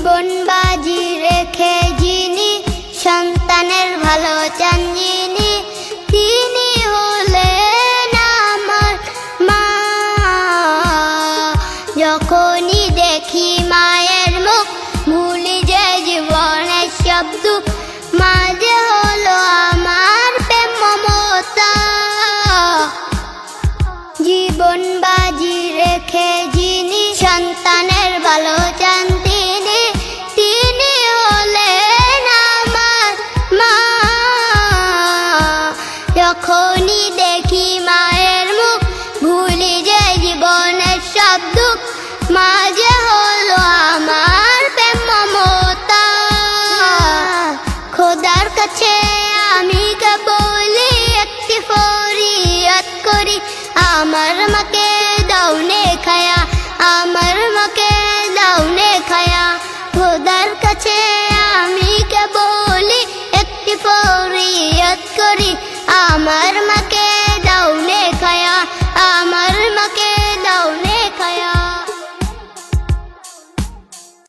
জীবন বাজি রেখে যিনি সন্তানের ভালো চান যিনি, তিনি হলেন আমার মা। যখনই দেখি মায়ের মুখ, ভুলি যে জীবনের শব্দ যখনই দেখি মায়ের মুখ, ভুলি যে জীবনের সব দুঃখ। মাঝে হলো আমার মমতা। খোদার কাছে আমি বলি একটি ফরিয়াদ করি, আমার মাকে দাউনে খায়া, আমার মাকে দাউনে খায়া। খোদার কাছে আমি বলি একটি ফরিয়াদ করি আমার মাকে